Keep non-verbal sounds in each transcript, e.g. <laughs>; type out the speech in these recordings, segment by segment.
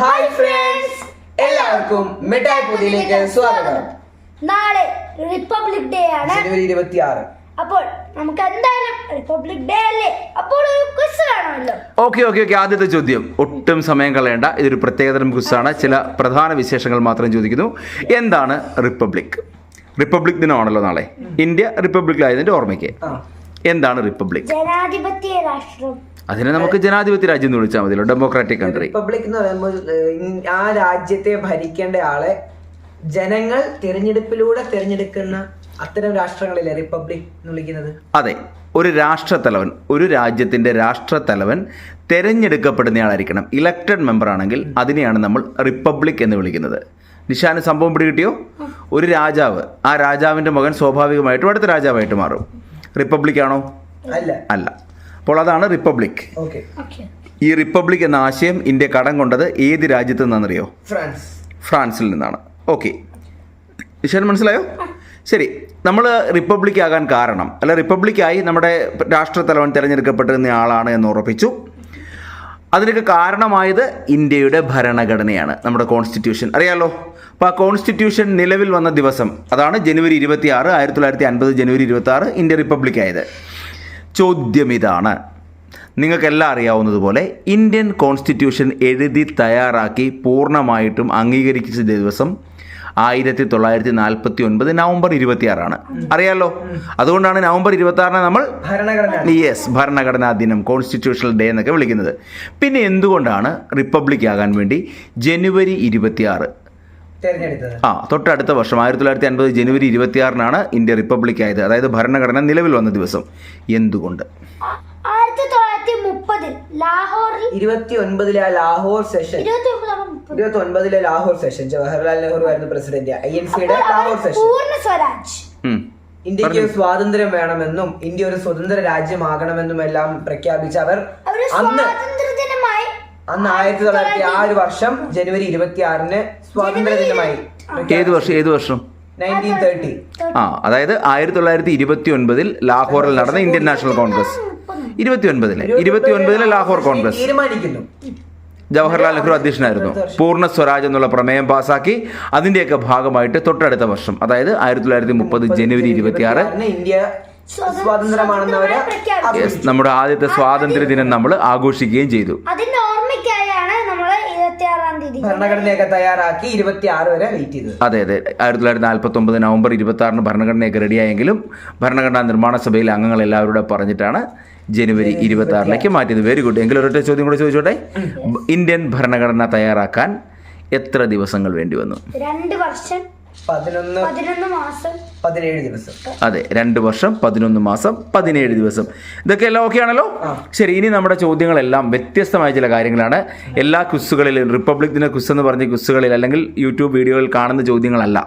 Hi friends എല്ലാവർക്കും മിഠായി പുതിയിലേക്ക് സ്വാഗതം. നാളെ റിപ്പബ്ലിക് ഡേ ആണ്. ജനുവരി ഇരുപത്തി ആറ് അപ്പോൾ നമുക്ക് എന്തായാലും റിപ്പബ്ലിക് ഡേ അല്ലേ? അപ്പോൾ ഒരു ക്വിസ് വേണമല്ലോ ഓക്കെ ഓക്കെ ഓക്കെ ആദ്യത്തെ ചോദ്യം. ഒട്ടും സമയം കളയേണ്ട. ഇതൊരു പ്രത്യേകതരം ക്വിസാണ് ചില പ്രധാന വിശേഷങ്ങൾ മാത്രം ചോദിക്കുന്നു. എന്താണ് റിപ്പബ്ലിക് റിപ്പബ്ലിക് ദിനമാണല്ലോ നാളെ. ഇന്ത്യ റിപ്പബ്ലിക്കിലായതിന്റെ ഓർമ്മയ്ക്ക്. എന്താണ് റിപ്പബ്ലിക് ജനാധിപത്യ രാഷ്ട്രം. അതിനെ നമുക്ക് ജനാധിപത്യ രാജ്യം എന്ന് വിളിച്ചാൽ മതിയല്ലോ ഡെമോക്രാറ്റിക് കൺട്രി റിപ്പബ്ലിക് എന്ന് പറയുമ്പോൾ ആ രാജ്യത്തെ ഭരിക്കേണ്ട ആളെ ജനങ്ങൾ തിരഞ്ഞെടുപ്പിലൂടെ തിരഞ്ഞെടുക്കുന്ന അത്തരം രാഷ്ട്രങ്ങളിലെ റിപ്പബ്ലിക് എന്ന് വിളിക്കുന്നത്. അതെ ഒരു രാഷ്ട്രത്തലവൻ ഒരു രാജ്യത്തിന്റെ രാഷ്ട്രത്തലവൻ തെരഞ്ഞെടുക്കപ്പെടുന്നയാളായിരിക്കണം. ഇലക്റ്റഡ് മെമ്പർ ആണെങ്കിൽ അതിനെയാണ് നമ്മൾ റിപ്പബ്ലിക് എന്ന് വിളിക്കുന്നത്. നിഷാന് സംഭവം പിടികിട്ടിയോ? ഒരു രാജാവ് ആ രാജാവിന്റെ മകൻ സ്വാഭാവികമായിട്ടും അടുത്ത രാജാവായിട്ട് മാറും. റിപ്പബ്ലിക് ആണോ? അല്ല. അല്ല. അപ്പോൾ അതാണ് റിപ്പബ്ലിക്. ഈ റിപ്പബ്ലിക് എന്ന ആശയം ഇന്ത്യ കടം കൊണ്ടത് ഏത് രാജ്യത്ത് നിന്നാണെന്നറിയോ? ഫ്രാൻസ്. ഫ്രാൻസിൽ നിന്നാണ്. ഓക്കെ നിഷാൻ മനസ്സിലായോ? ശരി. നമ്മൾ റിപ്പബ്ലിക് ആകാൻ കാരണം അല്ല റിപ്പബ്ലിക്കായി നമ്മുടെ രാഷ്ട്രത്തലവൻ തിരഞ്ഞെടുക്കപ്പെട്ടിരുന്ന ആളാണ് എന്ന് ഉറപ്പിച്ചു. അതിനൊക്കെ കാരണമായത് ഇന്ത്യയുടെ ഭരണഘടനയാണ് നമ്മുടെ കോൺസ്റ്റിറ്റ്യൂഷൻ അറിയാലോ? അപ്പോൾ ആ കോൺസ്റ്റിറ്റ്യൂഷൻ നിലവിൽ വന്ന ദിവസം അതാണ് ജനുവരി ഇരുപത്തി ആറ് ആയിരത്തി തൊള്ളായിരത്തി അൻപത് ജനുവരി ഇരുപത്തി ആറ് ഇന്ത്യ റിപ്പബ്ലിക് ആയത്. ചോദ്യം ഇതാണ് നിങ്ങൾക്കെല്ലാം അറിയാവുന്നതുപോലെ ഇന്ത്യൻ കോൺസ്റ്റിറ്റ്യൂഷൻ എഴുതി തയ്യാറാക്കി പൂർണമായിട്ടും അംഗീകരിച്ച ദിവസം ആയിരത്തി തൊള്ളായിരത്തി നാൽപ്പത്തി ഒൻപത് നവംബർ ഇരുപത്തിയാറാണ്. അറിയാലോ? അതുകൊണ്ടാണ് നവംബർ ഇരുപത്തി ആറിന് നമ്മൾ യെസ് ഭരണഘടനാ ദിനം കോൺസ്റ്റിറ്റ്യൂഷണൽ ഡേ എന്നൊക്കെ വിളിക്കുന്നത്. പിന്നെ എന്തുകൊണ്ടാണ് റിപ്പബ്ലിക് ആകാൻ വേണ്ടി ജനുവരി ഇരുപത്തിയാറ് ആ തൊട്ടടുത്ത വർഷം ആയിരത്തി തൊള്ളായിരത്തി അൻപത് ജനുവരി ഇരുപത്തിയാറിനാണ് ഇന്ത്യ റിപ്പബ്ലിക് ആയത്. അതായത് ഭരണഘടന നിലവിൽ വന്ന ദിവസം. എന്തുകൊണ്ട്? ആയിരത്തി തൊള്ളായിരത്തി മുപ്പതിൽ ലാഹോറിൽ ഇരുപത്തി ഒൻപതിലെ ലാഹോർ സെഷൻ. ഇരുപത്തി ഒൻപതിലെ ലാഹോർ സെഷൻ. ജവഹർലാൽ നെഹ്റു ആയിരുന്നു പ്രസിഡന്റ്. ഐ എൻ സിയുടെ ലാഹോർ സെഷൻ. പൂർണ സ്വരാജ്. ഇന്ത്യയ്ക്ക് സ്വാതന്ത്ര്യം വേണമെന്നും ഇന്ത്യ ഒരു സ്വതന്ത്ര രാജ്യമാകണമെന്നും എല്ലാം പ്രഖ്യാപിച്ച അവർ അന്ന് അന്ന് ആയിരത്തി തൊള്ളായിരത്തി ആ ഒരു വർഷം ജനുവരി ഇരുപത്തി ആറിന് സ്വാതന്ത്ര്യ ദിനമായി ഏത് വർഷം ഏത് വർഷം? ആ അതായത് ആയിരത്തി തൊള്ളായിരത്തി ഇരുപത്തി ഒൻപതിൽ ലാഹോറിൽ നടന്ന ഇന്ത്യൻ നാഷണൽ കോൺഗ്രസ്. ഇരുപത്തി ഒൻപതിലെ ഇരുപത്തി ഒൻപതിലെ ലാഹോർ കോൺഗ്രസ്. തീരുമാനിക്കുന്നു. ജവഹർലാൽ നെഹ്റു അധ്യക്ഷനായിരുന്നു. പൂർണ സ്വരാജ് എന്നുള്ള പ്രമേയം പാസാക്കി. അതിന്റെയൊക്കെ ഭാഗമായിട്ട് തൊട്ടടുത്ത വർഷം അതായത് ആയിരത്തി തൊള്ളായിരത്തി മുപ്പത് ജനുവരി ഇരുപത്തി ആറ് ഇരുപത്തിയാറിന് ഇന്ത്യ. നമ്മുടെ ആദ്യത്തെ സ്വാതന്ത്ര്യ ദിനം നമ്മൾ ആഘോഷിക്കുകയും ചെയ്തു. അതിന്റെ നമ്മൾ തീയതി. ഭരണഘടനയൊക്കെ തയ്യാറാക്കി ഇരുപത്തി ആറ് വരെ വെയിറ്റ് ചെയ്തത്. അതെ അതെ. ആയിരത്തി തൊള്ളായിരത്തി നാൽപ്പത്തി ഒമ്പത് നവംബർ ഇരുപത്തി ആറിന് ഭരണഘടനയൊക്കെ റെഡിയായെങ്കിലും ഭരണഘടനാ നിർമ്മാണ സഭയിലെ അംഗങ്ങൾ എല്ലാവരും പറഞ്ഞിട്ടാണ് ജനുവരി ഇരുപത്തി ആറിലേക്ക് മാറ്റിയത്. വെരി ഗുഡ് എങ്കിലും ഒരൊറ്റ ചോദ്യം കൂടെ ചോദിച്ചോട്ടെ? ഇന്ത്യൻ ഭരണഘടന തയ്യാറാക്കാൻ എത്ര ദിവസങ്ങൾ വേണ്ടി വന്നു? രണ്ട് വർഷം പതിനൊന്ന് പതിനേഴ് ദിവസം. അതെ രണ്ട് വർഷം പതിനൊന്ന് മാസം പതിനേഴ് ദിവസം. ഇതൊക്കെ എല്ലാം ഓക്കെ ആണല്ലോ ശരി ഇനി നമ്മുടെ ചോദ്യങ്ങളെല്ലാം വ്യത്യസ്തമായ ചില കാര്യങ്ങളാണ്. എല്ലാ ക്വിസുകളിലും റിപ്പബ്ലിക് ദിന ക്വിസ് എന്ന് പറഞ്ഞ ക്വിസുകളിൽ അല്ലെങ്കിൽ യൂട്യൂബ് വീഡിയോയിൽ കാണുന്ന ചോദ്യങ്ങളല്ല.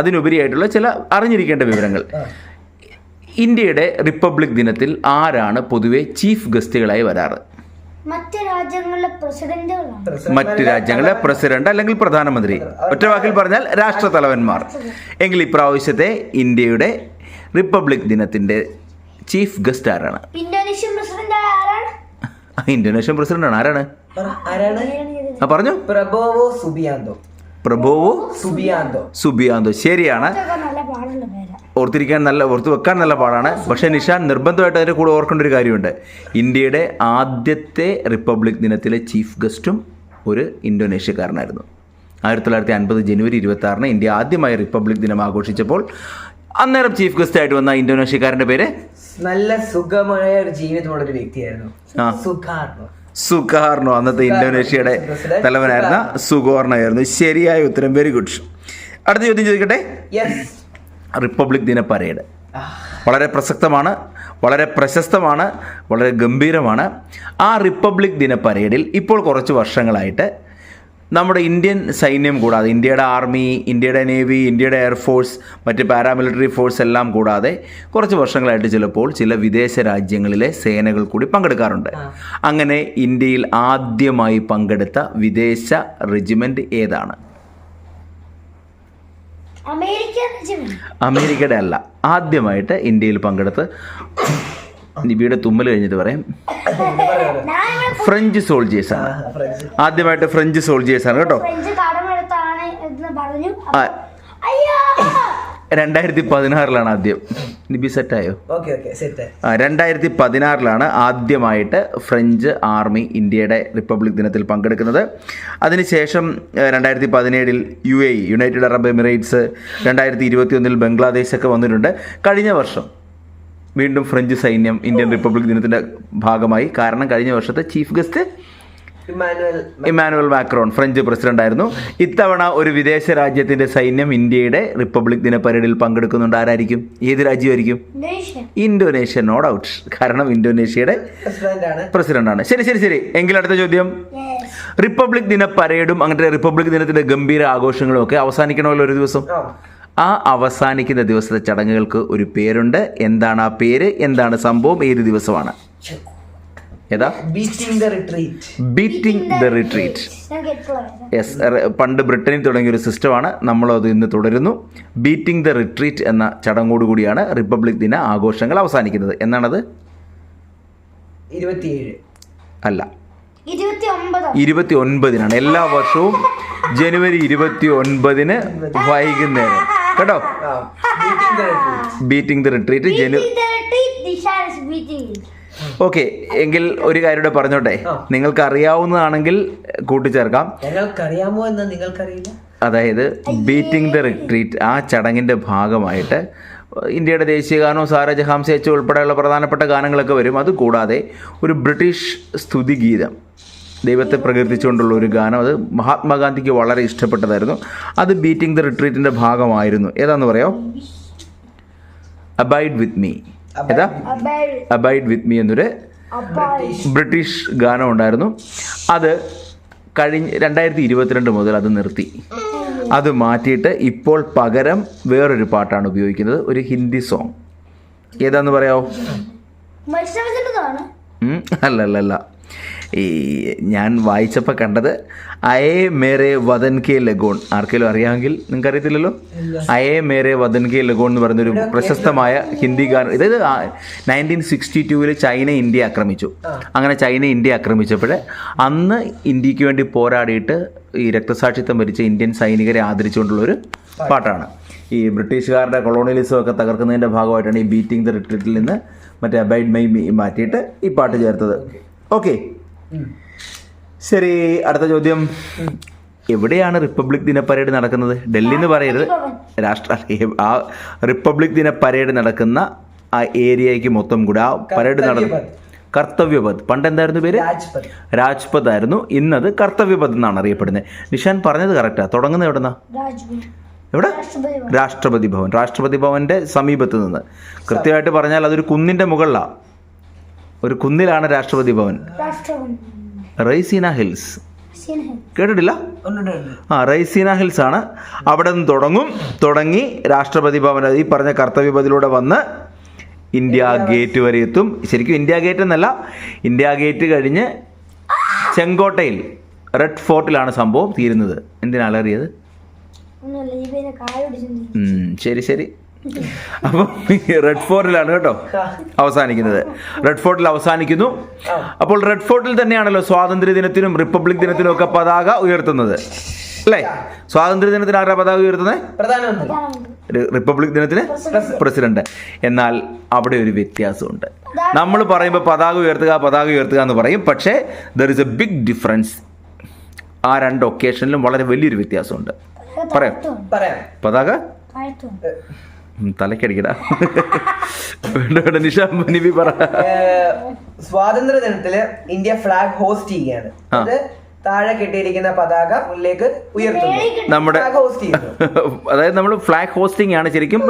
അതിനുപരിയായിട്ടുള്ള ചില അറിഞ്ഞിരിക്കേണ്ട വിവരങ്ങൾ. ഇന്ത്യയുടെ റിപ്പബ്ലിക് ദിനത്തിൽ ആരാണ് പൊതുവെ ചീഫ് ഗസ്റ്റുകളായി വരാറ്? മറ്റ് രാജ്യങ്ങളിലെ പ്രസിഡന്റുകളാണ്. മറ്റ് പ്രസിഡന്റ് അല്ലെങ്കിൽ പ്രധാനമന്ത്രി. ഒറ്റ വാക്കിൽ പറഞ്ഞാൽ രാഷ്ട്ര തലവന്മാർ എങ്കിൽ ഇപ്രാവശ്യത്തെ ഇന്ത്യയുടെ റിപ്പബ്ലിക് ദിനത്തിന്റെ ചീഫ് ഗസ്റ്റ് ആരാണ്? ഇന്തോനേഷ്യൻ പ്രസിഡന്റ് ആരാണ്? ഇന്തോനേഷ്യൻ പ്രസിഡന്റ് ആരാണ്? പറ, ആരാണ്? ആ പറഞ്ഞു. Prabowo Subianto. Prabowo Subianto. Subianto. ശരിയാണ് ഇതൊക്കെ നല്ല പാടുള്ള പേരാ ഓർത്തിരിക്കാൻ നല്ല ഓർത്ത് വെക്കാൻ നല്ല പാടാണ്. പക്ഷെ നിഷാൻ നിർബന്ധമായിട്ട് അതിന്റെ കൂടെ ഓർക്കേണ്ട ഒരു കാര്യമുണ്ട്. ഇന്ത്യയുടെ ആദ്യത്തെ റിപ്പബ്ലിക് ദിനത്തിലെ ചീഫ് ഗസ്റ്റും ഒരു ഇന്തോനേഷ്യക്കാരനായിരുന്നു. ആയിരത്തി തൊള്ളായിരത്തി അൻപത് ജനുവരി ഇരുപത്തി ആറിന് ഇന്ത്യ ആദ്യമായി റിപ്പബ്ലിക് ദിനം ആഘോഷിച്ചപ്പോൾ അന്നേരം ചീഫ് ഗസ്റ്റ് ആയിട്ട് വന്ന ഇന്തോനേഷ്യക്കാരന്റെ പേര്? നല്ല സുഖമായ ഒരു ജീവിതമുള്ള ഒരു വ്യക്തിയായിരുന്നു. സുഖാർണോ? സുഖാർണോ? അന്നത്തെ ഇന്തോനേഷ്യയുടെ തലവനായിരുന്ന സുഗോർണയായിരുന്നു ശരിയായ ഉത്തരം. വെരി ഗുഡ് അടുത്ത ചോദ്യം ചോദിക്കട്ടെ? റിപ്പബ്ലിക് ദിന പരേഡ്. വളരെ പ്രസക്തമാണ് വളരെ പ്രശസ്തമാണ് വളരെ ഗംഭീരമാണ്. ആ റിപ്പബ്ലിക് ദിന പരേഡിൽ ഇപ്പോൾ കുറച്ച് വർഷങ്ങളായിട്ട് നമ്മുടെ ഇന്ത്യൻ സൈന്യം കൂടാതെ ഇന്ത്യയുടെ ആർമി ഇന്ത്യയുടെ നേവി ഇന്ത്യയുടെ എയർഫോഴ്സ് മറ്റ് പാരാമിലിറ്ററി ഫോഴ്സ് എല്ലാം കൂടാതെ കുറച്ച് വർഷങ്ങളായിട്ട് ചിലപ്പോൾ ചില വിദേശ രാജ്യങ്ങളിലെ സേനകൾ കൂടി പങ്കെടുക്കാറുണ്ട്. അങ്ങനെ ഇന്ത്യയിൽ ആദ്യമായി പങ്കെടുത്ത വിദേശ റെജിമെന്റ് ഏതാണ്? അമേരിക്കയുടെ അല്ല ആദ്യമായിട്ട് ഇന്ത്യയിൽ പങ്കെടുത്ത് നിബിയുടെ തുമ്മൽ കഴിഞ്ഞിട്ട് പറയാം. ഫ്രഞ്ച് സോൾജേഴ്സ് ആണ്. ആദ്യമായിട്ട് ഫ്രഞ്ച് സോൾജേഴ്സ് ആണ് കേട്ടോ. പറഞ്ഞു. രണ്ടായിരത്തി പതിനാറിലാണ് ആദ്യം. നിബി സെറ്റായോ? ആ, രണ്ടായിരത്തി പതിനാറിലാണ് ആദ്യമായിട്ട് ഫ്രഞ്ച് ആർമി ഇന്ത്യയുടെ റിപ്പബ്ലിക് ദിനത്തിൽ പങ്കെടുക്കുന്നത്. അതിനുശേഷം രണ്ടായിരത്തി പതിനേഴിൽ U A United Arab Emirates രണ്ടായിരത്തി ഇരുപത്തി ഒന്നിൽ ബംഗ്ലാദേശ് ഒക്കെ വന്നിട്ടുണ്ട്. കഴിഞ്ഞ വർഷം വീണ്ടും ഫ്രഞ്ച് സൈന്യം ഇന്ത്യൻ റിപ്പബ്ലിക് ദിനത്തിന്റെ ഭാഗമായി. കാരണം കഴിഞ്ഞ വർഷത്തെ chief guest Emmanuel Emmanuel Macron French president ആയിരുന്നു. ഇത്തവണ ഒരു വിദേശ രാജ്യത്തിന്റെ സൈന്യം ഇന്ത്യയുടെ റിപ്പബ്ലിക് ദിന പരേഡിൽ പങ്കെടുക്കുന്നുണ്ട്. ആരായിരിക്കും? ഏത് രാജ്യമായിരിക്കും? ഇന്തോനേഷ്യ. നോ ഡൗട്ട് കാരണം ഇന്തോനേഷ്യയുടെ പ്രസിഡന്റ് ആണ്. പ്രസിഡന്റാണ് ശരി ശരി ശരി. എങ്കിൽ അടുത്ത ചോദ്യം. റിപ്പബ്ലിക് ദിന പരേഡും അങ്ങനത്തെ റിപ്പബ്ലിക് ദിനത്തിന്റെ ഗംഭീര ആഘോഷങ്ങളും ഒക്കെ അവസാനിക്കണമല്ലോ ഒരു ദിവസം. ആ. ആ അവസാനിക്കുന്ന ദിവസത്തെ ചടങ്ങുകൾക്ക് ഒരു പേരുണ്ട്. എന്താണ് ആ പേര്? എന്താണ് സംഭവം? ഏത് ദിവസമാണ്? ഏതാ? Beating the retreat beating the retreat yes പണ്ട് ബ്രിട്ടനിൽ തുടങ്ങിയ ഒരു സിസ്റ്റമാണ്. നമ്മളത് ഇന്ന് തുടരുന്നു. ബീറ്റിംഗ് ദ റിട്രീറ്റ് എന്ന ചടങ്ങോടുകൂടിയാണ് റിപ്പബ്ലിക് ദിന ആഘോഷങ്ങൾ അവസാനിക്കുന്നത്. എന്നാണത്? ഇരുപത്തിയേഴ്. അല്ല. ഇരുപത്തി ഒൻപതിനാണ് എല്ലാ വർഷവും ജനുവരി ഇരുപത്തി ഒൻപതിന് വൈകുന്നേരം. കേട്ടോ? Beating the retreat beating the retreat ജനു ഓക്കെ എങ്കിൽ ഒരു കാര്യം കൂടെ പറഞ്ഞോട്ടെ? നിങ്ങൾക്ക് അറിയാവുന്നതാണെങ്കിൽ കൂട്ടിച്ചേർക്കാം. ഞങ്ങൾക്കറിയാമോ എന്ന് നിങ്ങൾക്കറിയില്ല? അതായത് ബീറ്റിംഗ് ദ റിട്രീറ്റ് ആ ചടങ്ങിന്റെ ഭാഗമായിട്ട് ഇന്ത്യയുടെ ദേശീയ ഗാനവും സാര ജഹാംസെ എച്ച് ഉൾപ്പെടെയുള്ള പ്രധാനപ്പെട്ട ഗാനങ്ങളൊക്കെ വരും. അതുകൂടാതെ ഒരു ബ്രിട്ടീഷ് സ്തുതിഗീതം ദൈവത്തെ പ്രകീർത്തിച്ചുകൊണ്ടുള്ള ഒരു ഗാനം. അത് മഹാത്മാഗാന്ധിക്ക് വളരെ ഇഷ്ടപ്പെട്ടതായിരുന്നു. അത് ബീറ്റിംഗ് ദ റിട്രീറ്റിന്റെ ഭാഗമായിരുന്നു. ഏതാണെന്ന് പറയാമോ അബൈഡ് വിത്ത് മീ ഏതാ? അബൈഡ് വിത്ത് മീ എന്നൊരു ബ്രിട്ടീഷ് ഗാനം ഉണ്ടായിരുന്നു. അത് കഴിഞ്ഞ് രണ്ടായിരത്തി ഇരുപത്തിരണ്ട് മുതൽ അത് നിർത്തി. അത് മാറ്റിയിട്ട് ഇപ്പോൾ പകരം വേറൊരു പാട്ടാണ് ഉപയോഗിക്കുന്നത്. ഒരു ഹിന്ദി സോങ്. ഏതാന്ന് പറയാമോ മത്സരത്തിന്റെതാണ് ഉം, അല്ല അല്ല അല്ല ഈ ഞാൻ വായിച്ചപ്പോൾ കണ്ടത് അയേ മേരെ വദൻ കെ ലഗോൺ. ആർക്കെങ്കിലും അറിയാമെങ്കിൽ നിങ്ങൾക്ക് അറിയത്തില്ലല്ലോ അയേ മേരെ വദൻ കെ ലഗോൺ എന്ന് പറയുന്നൊരു പ്രശസ്തമായ ഹിന്ദി ഗാനം ഇതായത് നയന്റീൻ സിക്സ്റ്റി ടൂവിൽ ചൈന ഇന്ത്യ ആക്രമിച്ചു. അങ്ങനെ ചൈന ഇന്ത്യ ആക്രമിച്ചപ്പോൾ അന്ന് ഇന്ത്യയ്ക്ക് വേണ്ടി പോരാടിയിട്ട് ഈ രക്തസാക്ഷിത്വം വരിച്ച ഇന്ത്യൻ സൈനികരെ ആദരിച്ചുകൊണ്ടുള്ളൊരു പാട്ടാണ്. ഈ ബ്രിട്ടീഷുകാരുടെ കൊളോണിയലിസം ഒക്കെ തകർക്കുന്നതിന്റെ ഭാഗമായിട്ടാണ് ഈ ബീറ്റിംഗ് ദ റിട്രീറ്റിൽ നിന്ന് മറ്റേ അബൈഡ് മൈ മീ മാറ്റിയിട്ട് ഈ പാട്ട് ചേർത്തത്. ഓക്കെ ശരി അടുത്ത ചോദ്യം. എവിടെയാണ് റിപ്പബ്ലിക് ദിന പരേഡ് നടക്കുന്നത്? ഡൽഹി എന്ന് പറയരുത്. രാഷ്ട്ര ആ റിപ്പബ്ലിക് ദിന പരേഡ് നടക്കുന്ന ആ ഏരിയയ്ക്ക് മൊത്തം കൂടെ ആ പരേഡ് നടന്നു. കർത്തവ്യപഥ് പണ്ട് എന്തായിരുന്നു പേര്? രാജ്പഥ് ആയിരുന്നു. ഇന്നത് കർത്തവ്യപഥ് എന്നാണ് അറിയപ്പെടുന്നത്. നിഷാൻ പറഞ്ഞത് കറക്റ്റാ. തുടങ്ങുന്നത് എവിടെന്നാ? എവിടെ? രാഷ്ട്രപതി ഭവൻ. രാഷ്ട്രപതി ഭവൻ. രാഷ്ട്രപതി ഭവന്റെ സമീപത്ത് നിന്ന്. കൃത്യമായിട്ട് പറഞ്ഞാൽ അതൊരു കുന്നിന്റെ മുകളിലാണ് ഒരു കുന്നിലാണ് രാഷ്ട്രപതി ഭവൻ. റൈസീന ഹിൽസ്. കേട്ടിട്ടില്ല? ആ റൈസീന ഹിൽസ് ആണ്. അവിടെ നിന്ന് തുടങ്ങും. തുടങ്ങി രാഷ്ട്രപതി ഭവൻ ഈ പറഞ്ഞ കർത്തവ്യപഥിലൂടെ വന്ന് ഇന്ത്യ ഗേറ്റ് വരെ എത്തും. ശരിക്കും ഇന്ത്യ ഗേറ്റ് എന്നല്ല ഇന്ത്യ ഗേറ്റ് കഴിഞ്ഞ് ചെങ്കോട്ടയിൽ റെഡ് ഫോർട്ടിലാണ് സംഭവം തീരുന്നത്. എന്തിനാ അലറിയത്? ഒന്നുമില്ല ഈ പേര് കായോടിച്ചു ഉം, ശരി ശരി. അപ്പം റെഡ് ഫോർട്ടിലാണ് കേട്ടോ അവസാനിക്കുന്നത്. റെഡ് ഫോർട്ടിൽ അവസാനിക്കുന്നു. അപ്പോൾ റെഡ് ഫോർട്ടിൽ തന്നെയാണല്ലോ സ്വാതന്ത്ര്യ ദിനത്തിനും റിപ്പബ്ലിക് ദിനത്തിനും ഒക്കെ പതാക ഉയർത്തുന്നത്. അല്ലേ? സ്വാതന്ത്ര്യ ദിനത്തിന് ആരാ പതാക ഉയർത്തുന്നത് പ്രധാനമന്ത്രി. റിപ്പബ്ലിക് ദിനത്തിന് പ്രസിഡന്റ്. എന്നാൽ അവിടെ ഒരു വ്യത്യാസമുണ്ട്. നമ്മൾ പറയുമ്പോൾ പതാക ഉയർത്തുക പതാക ഉയർത്തുക എന്ന് പറയും. പക്ഷേ there is a big difference ആ രണ്ട് ഒക്കേഷനിലും വളരെ വലിയൊരു വ്യത്യാസമുണ്ട്. പറയാം. പറയാം. പതാക? തലക്കടിക്കടാ വേണ്ട വേണ്ട നിഷ പറ. സ്വാതന്ത്ര്യ ദിനത്തിൽ ഇന്ത്യ ഫ്ലാഗ് ഹോസ്റ്റ് ചെയ്യുകയാണ്. അത് താഴെ കെട്ടിയിരിക്കുന്ന പതാക മുന്നിലേക്ക് ഉയർത്തുന്നു. നമ്മുടെ <laughs> അതായത് നമ്മൾ ഫ്ലാഗ് ഹോസ്റ്റിംഗ് ആണ് ശരിക്കും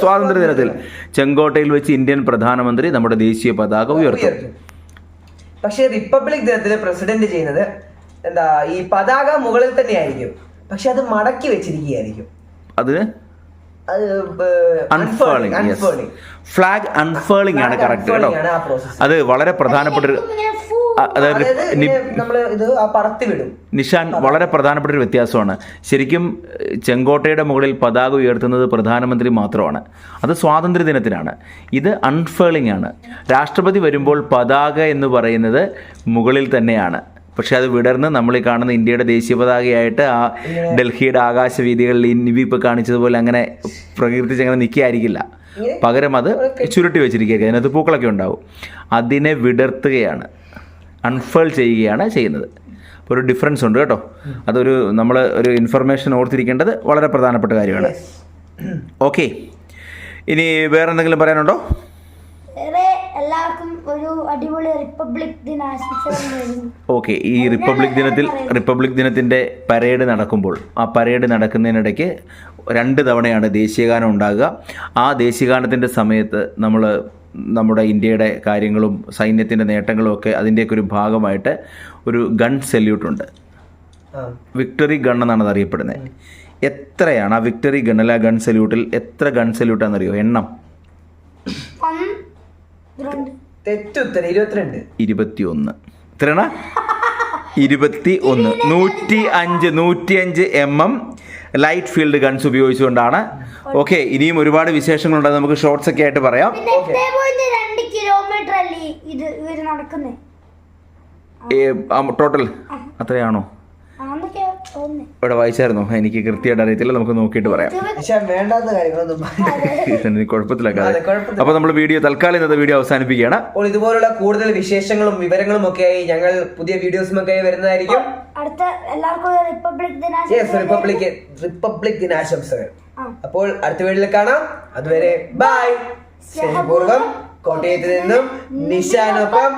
സ്വാതന്ത്ര്യ ദിനത്തിൽ. ചെങ്കോട്ടയിൽ വെച്ച് ഇന്ത്യൻ പ്രധാനമന്ത്രി നമ്മുടെ ദേശീയ പതാക ഉയർത്തും പക്ഷേ റിപ്പബ്ലിക് ദിനത്തിൽ പ്രസിഡന്റ് ചെയ്യുന്നത് എന്താ ഈ പതാക മുകളിൽ തന്നെയായിരിക്കും. പക്ഷെ അത് മടക്കി വെച്ചിരിക്കുകയായിരിക്കും. അതിന്? അത് അൺഫേളിംഗ് ഫ്ലാഗ് അൺഫേളിംഗ് ആണ് കറക്റ്റ് കേട്ടോ. അത് വളരെ പ്രധാനപ്പെട്ട ഒരു നിഷാൻ വളരെ പ്രധാനപ്പെട്ട ഒരു വ്യത്യാസമാണ്. ശരിക്കും ചെങ്കോട്ടയുടെ മുകളിൽ പതാക ഉയർത്തുന്നത് പ്രധാനമന്ത്രി മാത്രമാണ്. അത് സ്വാതന്ത്ര്യ ദിനത്തിനാണ്. ഇത് അൺഫേളിംഗ് ആണ്. രാഷ്ട്രപതി വരുമ്പോൾ പതാക എന്ന് പറയുന്നത് മുകളിൽ തന്നെയാണ്. പക്ഷെ അത് വിടർന്ന് നമ്മൾ ഈ കാണുന്ന ഇന്ത്യയുടെ ദേശീയ പതാകയായിട്ട് ആ ഡൽഹിയുടെ ആകാശവീതികളിൽ ഇനിവി ഇപ്പോൾ കാണിച്ചതുപോലെ അങ്ങനെ പ്രകീർത്തിച്ച് അങ്ങനെ നിൽക്കുകയായിരിക്കില്ല പകരം അത് ചുരുട്ടി വെച്ചിരിക്കുക അതിനകത്ത് പൂക്കളൊക്കെ ഉണ്ടാവും. അതിനെ വിടർത്തുകയാണ്. അൺഫേൾ ചെയ്യുകയാണ് ചെയ്യുന്നത്. അപ്പോൾ ഒരു ഡിഫറൻസ് ഉണ്ട് കേട്ടോ. അതൊരു നമ്മൾ ഒരു ഇൻഫർമേഷൻ ഓർത്തിരിക്കേണ്ടത് വളരെ പ്രധാനപ്പെട്ട കാര്യമാണ്. ഓക്കെ ഇനി വേറെ എന്തെങ്കിലും പറയാനുണ്ടോ? എല്ലാവർക്കും ഒരു അടിപൊളി റിപ്പബ്ലിക് ദിനാശംസകൾ ഓക്കെ ഈ റിപ്പബ്ലിക് ദിനത്തിൽ റിപ്പബ്ലിക് ദിനത്തിന്റെ പരേഡ് നടക്കുമ്പോൾ ആ പരേഡ് നടക്കുന്നതിനിടയ്ക്ക് രണ്ട് തവണയാണ് ദേശീയഗാനം ഉണ്ടാകുക. ആ ദേശീയഗാനത്തിന്റെ സമയത്ത് നമ്മൾ നമ്മുടെ ഇന്ത്യയുടെ കാര്യങ്ങളും സൈന്യത്തിന്റെ നേട്ടങ്ങളും ഒക്കെ അതിന്റെയൊക്കെ ഒരു ഭാഗമായിട്ട് ഒരു ഗൺ സല്യൂട്ടുണ്ട് ഉണ്ട്. വിക്ടറി ഗൺ എന്നാണ് അത് അറിയപ്പെടുന്നത്. എത്രയാണ് ആ വിക്ടറി ഗൺ അല്ല ഗൺ സല്യൂട്ടിൽ എത്ര ഗൺ സല്യൂട്ടാണെന്നറിയോ എണ്ണം. തെറ്റുത്തരം ഇരുപത്തിരണ്ട്. ഇരുപത്തി ഒന്ന് എത്രയാണ്? ഇരുപത്തി ഒന്ന് നൂറ്റി അഞ്ച് നൂറ്റി അഞ്ച് M M light field guns ഉപയോഗിച്ചുകൊണ്ടാണ്. ഓക്കെ. ഇനിയും ഒരുപാട് വിശേഷങ്ങളുണ്ട്. നമുക്ക് ഷോർട്സ് ഒക്കെ ആയിട്ട് പറയാം. കിലോമീറ്റർ അല്ലേ ഇത് ഇവർ നടക്കുന്നേ? ടോട്ടൽ അത്രയാണോ? ഇവിടെ വായിച്ചായിരുന്നു? എനിക്ക് കൃത്യമായിട്ട് അറിയത്തില്ല. നമുക്ക് നോക്കിയിട്ട് പറയാം. വേണ്ടാത്ത കാര്യങ്ങളൊന്നും <laughs> അപ്പോൾ നമ്മൾ വീഡിയോ തൽക്കാലം ഇന്നത്തെ വീഡിയോ അവസാനിപ്പിക്കുകയാണ്. അപ്പോൾ ഇതുപോലുള്ള കൂടുതൽ വിശേഷങ്ങളും വിവരങ്ങളും ഒക്കെ ആയി ഞങ്ങൾ പുതിയ വീഡിയോസും ഒക്കെ വരുന്നതായിരിക്കും. അടുത്ത എല്ലാവർക്കും റിപ്പബ്ലിക് യെസ് ദിനാശംസകൾ റിപ്പബ്ലിക് റിപ്പബ്ലിക് ദിനാശംസകൾ. അപ്പോൾ അടുത്ത വീഡിയോയിൽ കാണാം. അതുവരെ ബൈ സ്നേഹപൂർവം കോട്ടയത്ത് നിന്നും നിശാനൊപ്പം